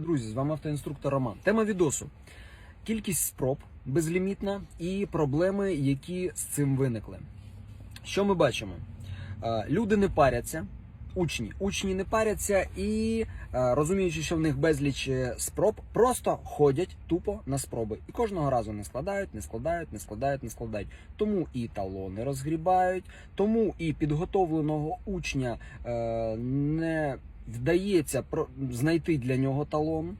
Друзі, з вами автоінструктор Роман. Тема відосу: кількість спроб безлімітна і проблеми, які з цим виникли. Що ми бачимо? Люди не паряться, учні, учні не паряться і розуміючи, що в них безліч е, спроб, просто ходять тупо на спроби. І кожного разу не складають, не складають, не складають, не складають. Тому і талони розгрібають, тому і підготовленого учня е, не вдається знайти для нього талон,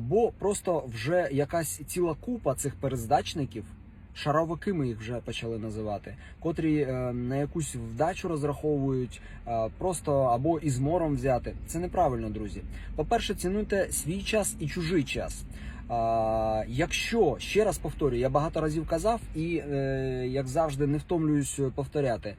бо просто вже якась ціла купа цих перездачників. Шаровики ми їх вже почали називати, котрі е, на якусь вдачу розраховують, е, просто або із мором взяти. Це неправильно, друзі. По-перше, цінуйте свій час і чужий час. А, якщо ще раз повторюю, я багато разів казав і е, як завжди не втомлююсь повторяти.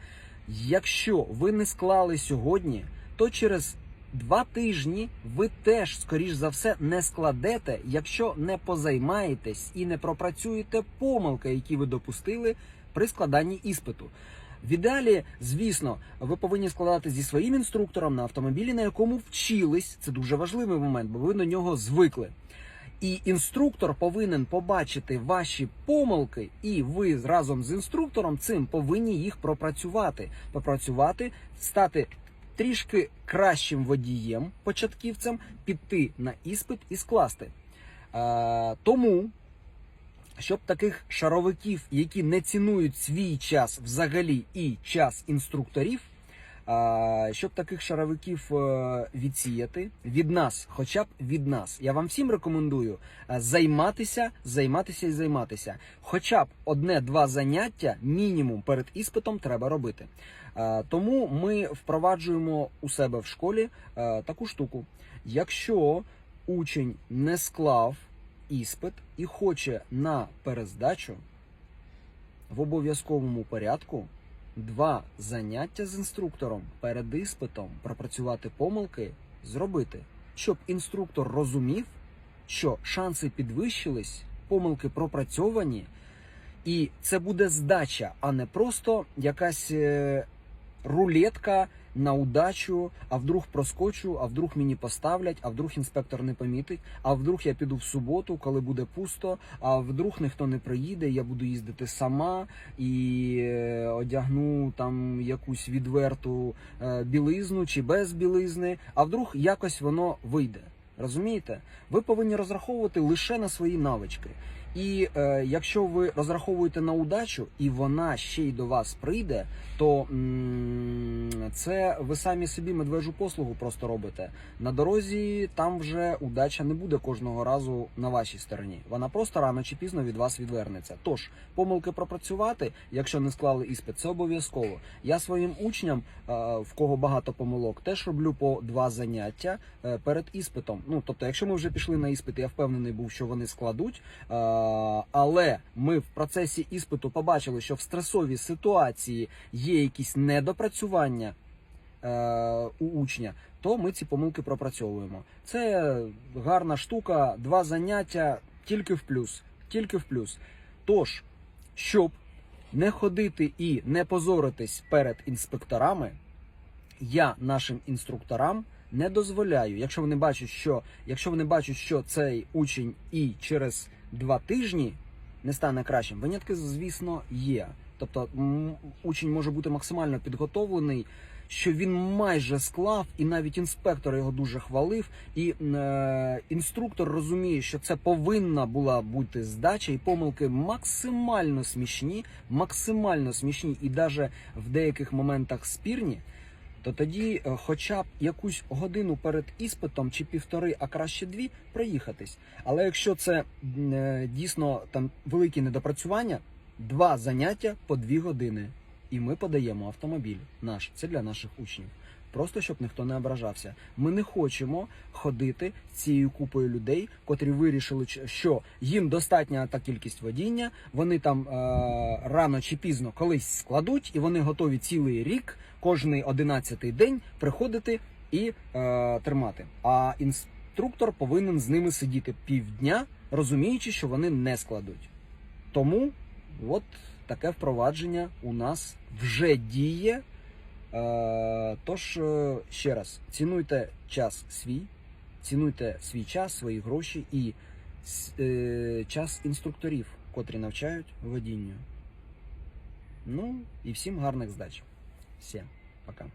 Якщо ви не склали сьогодні, то через два тижні ви теж, скоріш за все, не складете, якщо не позаймаєтесь і не пропрацюєте помилки, які ви допустили при складанні іспиту. В ідеалі, звісно, ви повинні складати зі своїм інструктором на автомобілі, на якому вчились. Це дуже важливий момент, бо ви до нього звикли. І інструктор повинен побачити ваші помилки, і ви разом з інструктором цим повинні їх пропрацювати. Попрацювати, стати трішки кращим водієм, початківцем, піти на іспит і скласти. Е, тому, щоб таких шаровиків, які не цінують свій час взагалі і час інструкторів, щоб таких шаровиків е, відсіяти від нас, хоча б від нас. Я вам всім рекомендую е, займатися, займатися і займатися. Хоча б одне-два заняття мінімум перед іспитом треба робити. Е, Тому ми впроваджуємо у себе в школі таку штуку. Якщо учень не склав іспит і хоче на перездачу в обов'язковому порядку два заняття з інструктором. Перед іспитом пропрацювати помилки, зробити, щоб інструктор розумів, що шанси підвищились, помилки пропрацьовані, і це буде здача, а не просто якась е, рулетка на удачу, а вдруг проскочу, а вдруг мені поставлять, а вдруг інспектор не помітить, а вдруг я піду в суботу, коли буде пусто, а вдруг ніхто не приїде, я буду їздити сама і е, одягну там якусь відверту е, білизну чи без білизни, а вдруг якось воно вийде. Розумієте? Ви повинні розраховувати лише на свої навички. І е, якщо ви розраховуєте на удачу, і вона ще й до вас прийде, то м, це ви самі собі медвежу послугу просто робите. На дорозі там вже удача не буде кожного разу на вашій стороні. Вона просто рано чи пізно від вас відвернеться. Тож помилки пропрацювати, якщо не склали іспит, це обов'язково. Я своїм учням, е, в кого багато помилок, теж роблю по два заняття е, перед іспитом. Ну тобто, якщо ми вже пішли на іспит, я впевнений був, що вони складуть. е, Але ми в процесі іспиту побачили, що в стресовій ситуації є якісь недопрацювання е, у учня, то ми ці помилки пропрацьовуємо. Це гарна штука, два заняття тільки в плюс. Тільки в плюс. Тож, щоб не ходити і не позоритись перед інспекторами, я нашим інструкторам не дозволяю, якщо вони бачать, що якщо вони бачать, що цей учень і через два тижні не стане кращим, винятки, звісно, є. Тобто учень може бути максимально підготовлений, що він майже склав, і навіть інспектор його дуже хвалив. І е, інструктор розуміє, що це повинна була бути здача, і помилки максимально смішні, максимально смішні, і навіть в деяких моментах спірні. То тоді, е, хоча б якусь годину перед іспитом чи півтори, а краще дві, проїхатись. Але якщо це е, дійсно там великі недопрацювання, два заняття по дві години. І ми подаємо автомобіль наш. Це для наших учнів. Просто щоб ніхто не ображався. Ми не хочемо ходити цією купою людей, котрі вирішили, що їм достатня та кількість водіння. Вони там е- рано чи пізно колись складуть, і вони готові цілий рік, кожний одинадцятий день приходити і е- тримати. А інструктор повинен з ними сидіти півдня, розуміючи, що вони не складуть. Тому от таке впровадження у нас вже діє. Е, тож, е, ще раз, цінуйте час свій, цінуйте свій час, свої гроші і е, час інструкторів, котрі навчають водінню. Ну і всім гарних здач. Всім пока.